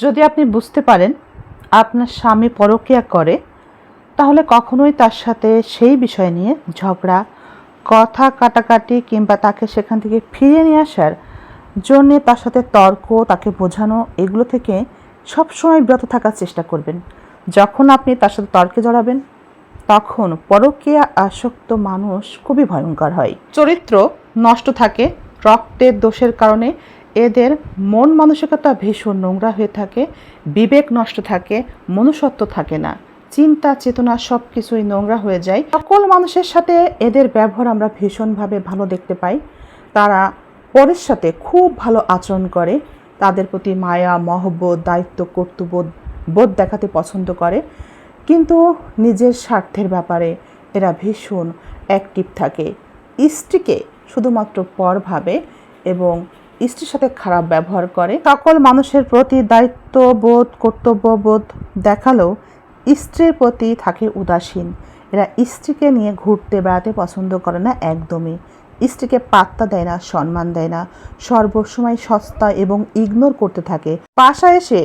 যদি আপনি বুঝতে পারেন আপনার স্বামী পরকীয়া করে, তাহলে কখনোই তার সাথে সেই বিষয় নিয়ে ঝগড়া, কথা কাটাকাটি কিংবা তাকে সেখান থেকে ফিরিয়ে নিয়ে আসার জন্যে তার সাথে তর্ক, তাকে বোঝানো, এগুলো থেকে সবসময় বিরত থাকার চেষ্টা করবেন। যখন আপনি তার সাথে তর্কে জড়াবেন, তখন পরকীয়া আসক্ত মানুষ খুবই ভয়ঙ্কর হয়। চরিত্র নষ্ট থাকে, রক্তের দোষের কারণে এদের মন মানসিকতা ভীষণ নোংরা হয়ে থাকে, বিবেক নষ্ট থাকে, মনুষ্যত্ব থাকে না। চিন্তা, চেতনা সব কিছুই নোংরা হয়ে যায়। সকল মানুষের সাথে এদের ব্যবহার আমরা ভীষণভাবে ভালো দেখতে পাই। তারা পরের সাথে খুব ভালো আচরণ করে। তাদের প্রতি মায়া, মহব্বত, দায়িত্ব কর্তব্য বোধ দেখাতে পছন্দ করে। কিন্তু নিজের স্বার্থের ব্যাপারে এরা ভীষণ অ্যাক্টিভ থাকে। স্ত্রীকে শুধুমাত্র পর ভাবে এবং স্ত্রীর সাথে খারাপ ব্যবহার করে। সকল মানুষের প্রতি দায়িত্ববোধ, কর্তব্যবোধ দেখালেও স্ত্রীর প্রতি থাকে উদাসীন। এরা স্ত্রীকে নিয়ে ঘুরতে, বেড়াতে পছন্দ করে না একদমই। স্ত্রীকে পাত্তা দেয় না, সম্মান দেয় না। সর্বসময় সস্তা এবং ইগনোর করতে থাকে। বাসায় এসে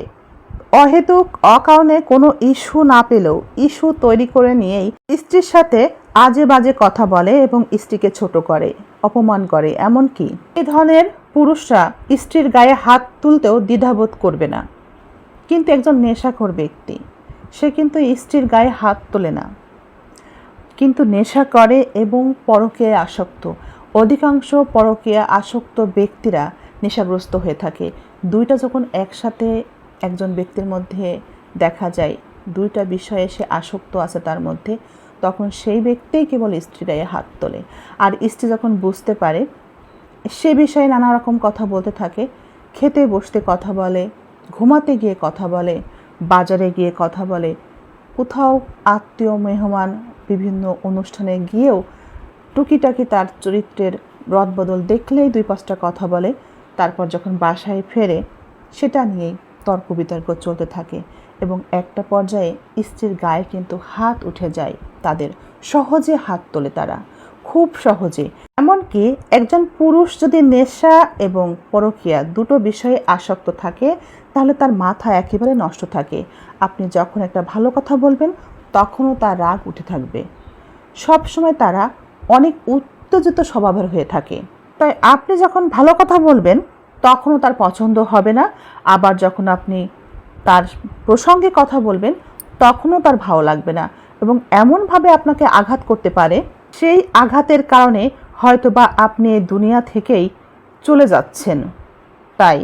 অহেতুক, অকারণে কোনো ইস্যু না পেলেও ইস্যু তৈরি করে নিয়েই স্ত্রীর সাথে আজে বাজে কথা বলে এবং স্ত্রীকে ছোট করে, অপমান করে। এমনকি এই ধরনের পুরুষরা স্ত্রীর গায়ে হাত তুলতেও দ্বিধাবোধ করবে না। কিন্তু একজন নেশাখোর ব্যক্তি, সে কিন্তু স্ত্রীর গায়ে হাত তোলে না। কিন্তু নেশা করে এবং পরকে আসক্ত। অধিকাংশ পরকে আসক্ত ব্যক্তিরা নেশাগ্রস্ত হয়ে থাকে। দুইটা যখন একসাথে একজন ব্যক্তির মধ্যে দেখা যায়, দুইটা বিষয়ে সে আসক্ত আছে তার মধ্যে, তখন সেই ব্যক্তিই কেবল স্ত্রীর গায়ে হাত তোলে। আর স্ত্রী যখন বুঝতে পারে সে বিষয়ে নানা রকম কথা বলতে থাকে। খেতে বসতে কথা বলে, ঘুমাতে গিয়ে কথা বলে, বাজারে গিয়ে কথা বলে। কোথাও আত্মীয়, মেহমান বিভিন্ন অনুষ্ঠানে গিয়েও টুকিটাকি তার চরিত্রের রদবদল দেখলেই দুই পাঁচটা কথা বলে। তারপর যখন বাসায় ফেরে, সেটা নিয়েই তর্ক বিতর্ক চলতে থাকে এবং একটা পর্যায়ে স্ত্রীর গায়ে কিন্তু হাত উঠে যায়। তাদের সহজে হাত তোলে তারা। খুব সহজে। এমনকি একজন পুরুষ যদি নেশা এবং পরকীয়া দুটো বিষয়ে আসক্ত থাকে, তাহলে তার মাথা একেবারে নষ্ট থাকে। আপনি যখন একটা ভালো কথা বলবেন, তখনও তার রাগ উঠে থাকবে। সব সময় তারা অনেক উত্তেজিত স্বভাবের হয়ে থাকে। তাই আপনি যখন ভালো কথা বলবেন, তখনও তার পছন্দ হবে না। আবার যখন আপনি তার প্রসঙ্গে কথা বলবেন, তখনও তার ভালো লাগবে না। এবং এমনভাবে আপনাকে আঘাত করতে পারে সেই আঘাতের কারণে হয়তোবা আপনি দুনিয়া থেকেই চলে যাচ্ছেন। তাই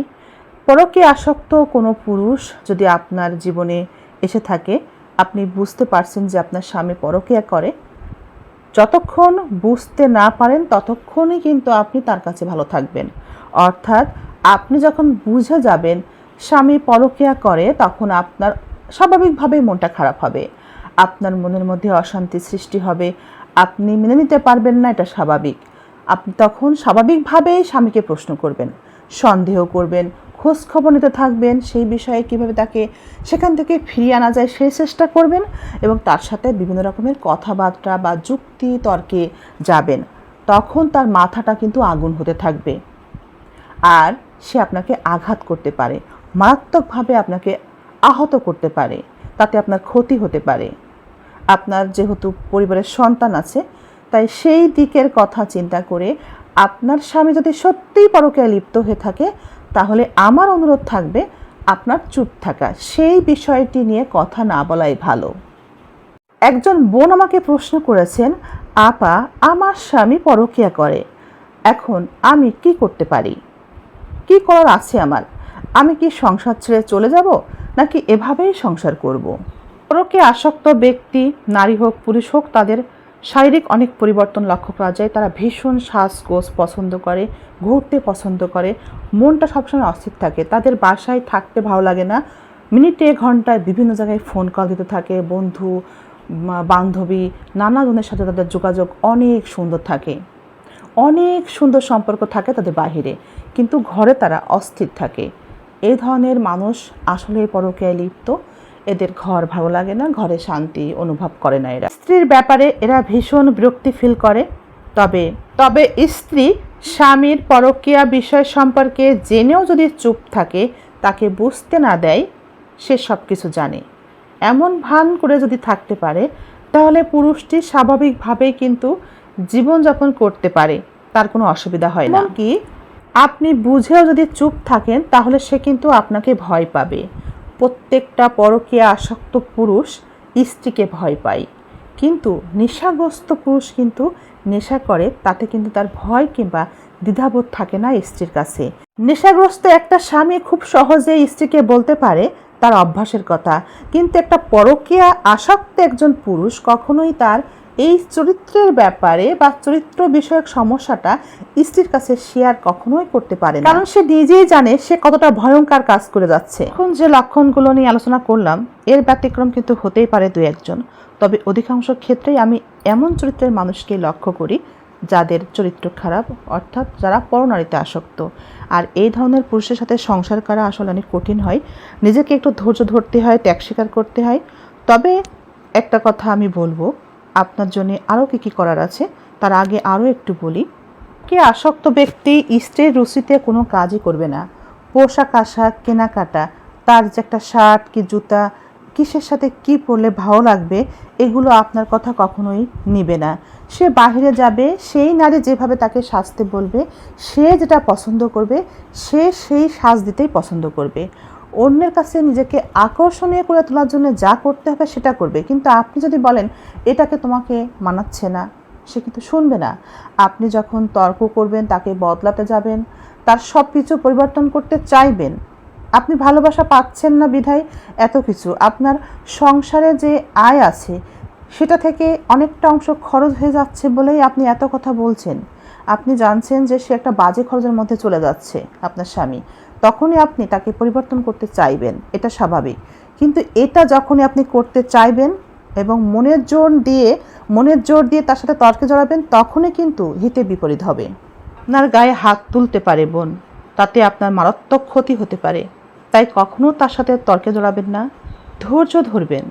পরকে আসক্ত কোনো পুরুষ যদি আপনার জীবনে এসে থাকে, আপনি বুঝতে পারছেন যে আপনার স্বামী পরকিয়া করে। যতক্ষণ বুঝতে না পারেন, ততক্ষণই কিন্তু আপনি তার কাছে ভালো থাকবেন। অর্থাৎ আপনি যখন বুঝে যাবেন স্বামী পরকিয়া করে, তখন আপনার স্বাভাবিকভাবেই মনটা খারাপ হবে। আপনার মনের মধ্যে অশান্তি সৃষ্টি হবে আপনি মেনে নিতে পারবেন না, এটা স্বাভাবিক। আপনি তখন স্বাভাবিকভাবেই স্বামীকে প্রশ্ন করবেন, সন্দেহ করবেন, খোঁজ খবর নিতে থাকবেন, সেই বিষয়ে কীভাবে তাকে সেখান থেকে ফিরিয়ে আনা যায় সেই চেষ্টা করবেন এবং তার সাথে বিভিন্ন রকমের কথাবার্তা বা যুক্তি তর্কে যাবেন। তখন তার মাথাটা কিন্তু আগুন হতে থাকবে। আর সে আপনাকে আঘাত করতে পারে, মারাত্মকভাবে আপনাকে আহত করতে পারে, তাতে আপনার ক্ষতি হতে পারে। আপনার যেহেতু পরিবারের সন্তান আছে, তাই সেই দিকের কথা চিন্তা করে আপনার স্বামী যদি সত্যিই পরকীয়ায় লিপ্ত হয়ে থাকে, তাহলে আমার অনুরোধ থাকবে আপনার চুপ থাকা। সেই বিষয়টি নিয়ে কথা না বলাই ভালো। একজন বোন আমাকে প্রশ্ন করেছেন, আপা, আমার স্বামী পরকীয়া করে, এখন আমি কি করতে পারি? কি করার আছে আমার? আমি কি সংসার ছেড়ে চলে যাব, নাকি এভাবেই সংসার করব। পরকে আসক্ত ব্যক্তি, নারী হোক, পুরুষ হোক, তাদের শারীরিক অনেক পরিবর্তন লক্ষ্য করা যায়। তারা ভীষণ শ্বাসকোষ পছন্দ করে, ঘুরতে পছন্দ করে, মনটা সবসময় অস্থির থাকে। তাদের বাসায় থাকতে ভালো লাগে না। মিনিটে, ঘন্টায় বিভিন্ন জায়গায় ফোন কল দিতে থাকে, বন্ধু বান্ধবী নানা জনের সাথে তাদের যোগাযোগ অনেক সুন্দর থাকে। অনেক সুন্দর সম্পর্ক থাকে তাদের বাহিরে। কিন্তু ঘরে তারা অস্থির থাকে। এই ধরনের মানুষ আসলে পরকীয়ায় লিপ্ত। এদের ঘর ভালো লাগে না, ঘরে শান্তি অনুভব করে না এরা। স্ত্রীর ব্যাপারে এরা ভীষণ বিরক্তি ফিল করে। তবে তবে স্ত্রী স্বামীর পরকীয়া বিষয় সম্পর্কে জেনেও যদি চুপ থাকে, তাকে বুঝতে না দেয়, সে সব কিছু জানে। এমন ভান করে যদি থাকতে পারে, তাহলে পুরুষটি স্বাভাবিকভাবেই কিন্তু জীবনযাপন করতে পারে, তার কোনো অসুবিধা হয় না। কি আপনি বুঝেও যদি চুপ থাকেন, তাহলে সে কিন্তু আপনাকে ভয় পাবে। প্রত্যেকটা পরকীয়া আসক্ত পুরুষ স্ত্রীকে ভয় পায়। কিন্তু নেশাগ্রস্ত পুরুষ কিন্তু নেশা করে, তাতে কিন্তু তার ভয় কিংবা দ্বিধাবোধ থাকে না স্ত্রীর কাছে। নেশাগ্রস্ত একটা স্বামী খুব সহজে স্ত্রীকে বলতে পারে তার অভ্যাসের কথা। কিন্তু একটা পরকীয়া আসক্ত একজন পুরুষ কখনোই তার এই চরিত্রের ব্যাপারে বা চরিত্র বিষয়ক সমস্যাটা স্ত্রীর কাছে শেয়ার কখনোই করতে পারে কারণ সে নিজেই জানে সে কতটা ভয়ঙ্কর কাজ করে যাচ্ছে। এখন যে লক্ষণগুলো নিয়ে আলোচনা করলাম, এর ব্যতিক্রম কিন্তু হতেই পারে দু একজন। তবে অধিকাংশ ক্ষেত্রেই আমি এমন চরিত্রের মানুষকে লক্ষ্য করি যাদের চরিত্র খারাপ, অর্থাৎ যারা পরনারীতে আসক্ত। আর এই ধরনের পুরুষের সাথে সংসার করা আসলে অনেক কঠিন হয়। নিজেকে একটু ধৈর্য ধরতে হয়, ত্যাগ স্বীকার করতে হয়। তবে একটা কথা আমি বলব আপনার জন্য আরও কী কী করার আছে, তার আগে আরও একটু বলি। কে আসক্ত ব্যক্তি স্ত্রীর রুচিতে কোনো কাজই করবে না। পোশাক আশাক, কেনাকাটা, তার যে একটা শার্ট কি জুতা, কিসের সাথে কি পরলে ভালো লাগবে, এগুলো আপনার কথা কখনোই নিবে না। সে বাহিরে যাবে, সেই নারী যেভাবে তাকে সাজতে বলবে, সে যেটা পছন্দ করবে, সে সেই সাজ দিতেই পছন্দ করবে। অন্যের কাছে নিজেকে আকর্ষণীয় করে তোলার জন্য যা করতে হবে সেটা করবে। কিন্তু আপনি যদি বলেন, এটাকে তোমাকে মানাচ্ছে না, সে কিন্তু শুনবে না। আপনি যখন তর্ক করবেন, তাকে বদলাতে যাবেন, তার সব কিছু পরিবর্তন করতে চাইবেন, আপনি ভালোবাসা পাচ্ছেন না বিধায় এত কিছু। আপনার সংসারে যে আয় আছে, সেটা থেকে অনেকটা অংশ খরচ হয়ে যাচ্ছে বলেই আপনি এত কথা বলছেন। আপনি জানছেন যে সে একটা বাজে খরচের মধ্যে চলে যাচ্ছে আপনার স্বামী। তখনই আপনি তাকে পরিবর্তন করতে চাইবেন, এটা স্বাভাবিক। কিন্তু এটা যখনই আপনি করতে চাইবেন এবং মনের জোর দিয়ে, মনের জোর দিয়ে তার সাথে তর্কে জড়াবেন, তখনই কিন্তু হিতে বিপরীত হবে। আপনার গায়ে হাত তুলতে পারে বোন, তাতে আপনার মারাত্মক ক্ষতি হতে পারে। তাই কখনো তার সাথে তর্কে জড়াবেন না, ধৈর্য ধরবেন,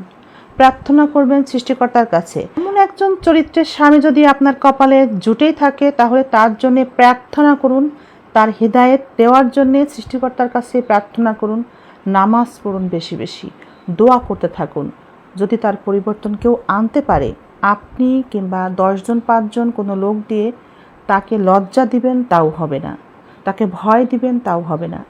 প্রার্থনা করবেন সৃষ্টিকর্তার কাছে। এমন একজন চরিত্রের স্বামী যদি আপনার কপালে জুটেই থাকে, তাহলে তার জন্য প্রার্থনা করুন তার হৃদায়ত দেওয়ার জন্যে সৃষ্টিকর্তার কাছে প্রার্থনা করুন, নামাজ পড়ুন বেশি বেশি, দোয়া করতে থাকুন। যদি তার পরিবর্তন কেউ আনতে পারে, আপনি কিংবা দশজন পাঁচজন কোনো লোক দিয়ে তাকে লজ্জা দিবেন তাও হবে না। তাকে ভয় দিবেন তাও হবে না।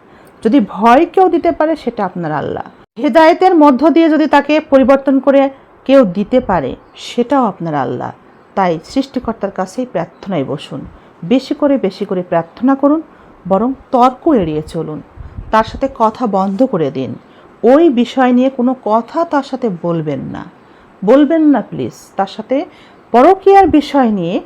যদি ভয় কেউ দিতে পারে, সেটা আপনার আল্লাহ। হেদায়েতের মধ্য দিয়ে যদি তাকে পরিবর্তন করে কেউ দিতে পারে, সেটাও আপনার আল্লাহ। তাই সৃষ্টিকর্তার কাছেই প্রার্থনায় বসুন। বেশি করে বেশি করে প্রার্থনা করুন। বরং তর্ক এড়িয়ে চলুন। তার সাথে কথা বন্ধ করে দিন। ওই বিষয় নিয়ে কোনো কথা তার সাথে বলবেন না। বলবেন না, প্লিজ। তার সাথে পরকীয়ার বিষয় নিয়ে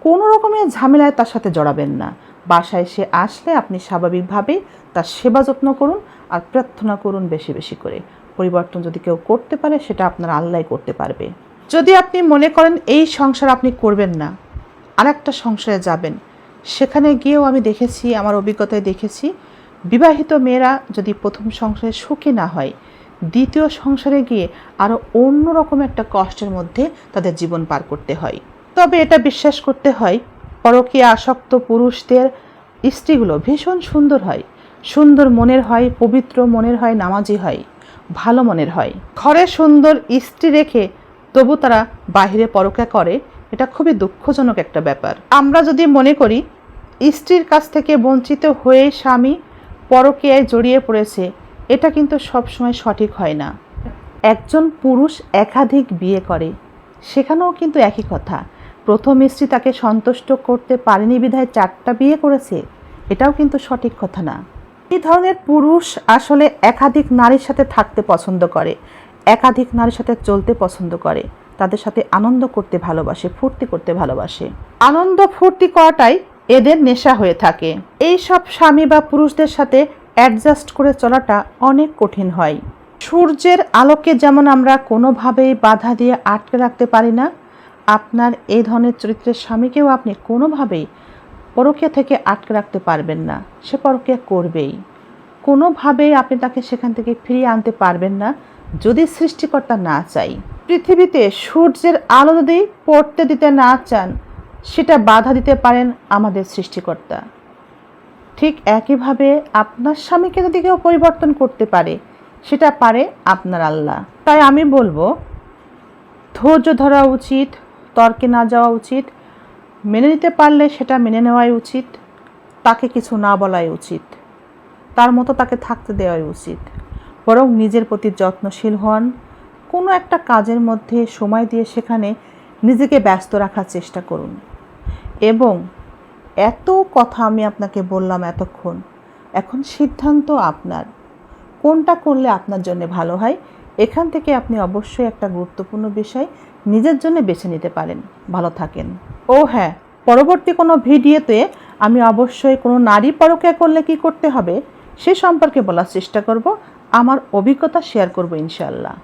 কোনো রকমের ঝামেলায় তার সাথে জড়াবেন না। বাসায় সে আসলে আপনি স্বাভাবিকভাবে তার সেবা যত্ন করুন আর প্রার্থনা করুন বেশি বেশি করে। পরিবর্তন যদি কেউ করতে পারে, সেটা আপনার আল্লাহ করতে পারবে। যদি আপনি মনে করেন, এই সংসার আপনি করবেন না আর একটা সংসারে যাবেন। সেখানে গিয়েও আমি দেখেছি, আমার অভিজ্ঞতায় দেখেছি, বিবাহিত মেয়েরা যদি প্রথম সংসারে সুখী না হয়, দ্বিতীয় সংসারে গিয়ে আরও অন্যরকম একটা কষ্টের মধ্যে তাদের জীবন পার করতে হয়। তবে এটা বিশ্বাস করতে হয়, পরকীয়া আসক্ত পুরুষদের স্ত্রীগুলো ভীষণ সুন্দর হয়, সুন্দর মনের হয়, পবিত্র মনের হয়, নামাজি হয়, ভালো মনের হয়। ঘরে সুন্দর স্ত্রী রেখে তবু তারা বাহিরে পরকা করে এটা খুবই দুঃখজনক একটা ব্যাপার। আমরা যদি মনে করি, স্ত্রীর কাছ থেকে বঞ্চিত হয়ে স্বামী পরকীয়ায় জড়িয়ে পড়েছে, এটা কিন্তু সবসময় সঠিক হয় না। একজন পুরুষ একাধিক বিয়ে করে, সেখানেও কিন্তু একই কথা। প্রথম স্ত্রী তাকে সন্তুষ্ট করতে পারেনি বিধায় চারটা বিয়ে করেছে, এটাও কিন্তু সঠিক কথা না। এই ধরনের পুরুষ আসলে একাধিক নারীর সাথে থাকতে পছন্দ করে, একাধিক নারীর সাথে চলতে পছন্দ করে। তাদের সাথে আনন্দ করতে ভালোবাসে, ফুর্তি করতে ভালোবাসে। আনন্দ ফুর্তি করাটাই এদের নেশা হয়ে থাকে। এই সব স্বামী বা পুরুষদের সাথে অ্যাডজাস্ট করে চলাটা অনেক কঠিন হয়। সূর্যের আলোকে যেমন আমরা কোনোভাবেই বাধা দিয়ে আটকে রাখতে পারি না, আপনার এই ধরনের চরিত্রের স্বামীকেও আপনি কোনোভাবেই পরকীয়া থেকে আটকে রাখতে পারবেন না, সে পরকীয়া করবেই। কোনোভাবেই আপনি তাকে সেখান থেকে ফিরিয়ে আনতে পারবেন না, যদি সৃষ্টিকর্তা না চাই। পৃথিবীতে সূর্যের আলো যদি পড়তে দিতে না চান, সেটা বাধা দিতে পারেন আমাদের সৃষ্টিকর্তা। ঠিক একইভাবে আপনার স্বামীকে যদি কেউ পরিবর্তন করতে পারে, সেটা পারে আপনার আল্লাহ। তাই আমি বলব, ধৈর্য ধরা উচিত, তর্কে না যাওয়া উচিত, মেনে নিতে পারলে সেটা মেনে নেওয়াই উচিত, তাকে কিছু না বলাই উচিত, তার মতো তাকে থাকতে দেওয়াই উচিত। বরং নিজের প্রতি যত্নশীল হন কোনো একটা কাজের মধ্যে সময় দিয়ে সেখানে নিজেকে ব্যস্ত রাখার চেষ্টা করুন। এবং এত কথা আমি আপনাকে বললাম এতক্ষণ, এখন সিদ্ধান্ত আপনার। কোনটা করলে আপনার জন্য ভালো হয়, এখান থেকে আপনি অবশ্যই একটা গুরুত্বপূর্ণ বিষয় নিজের জন্য বেছে নিতে পারেন। ভালো থাকেন। ও হ্যাঁ পরবর্তী কোনো ভিডিওতে আমি অবশ্যই কোনো নারী পরকে করলে কি করতে হবে, সে সম্পর্কে বলার চেষ্টা করব। আমার অভিজ্ঞতা শেয়ার করব ইনশাল্লাহ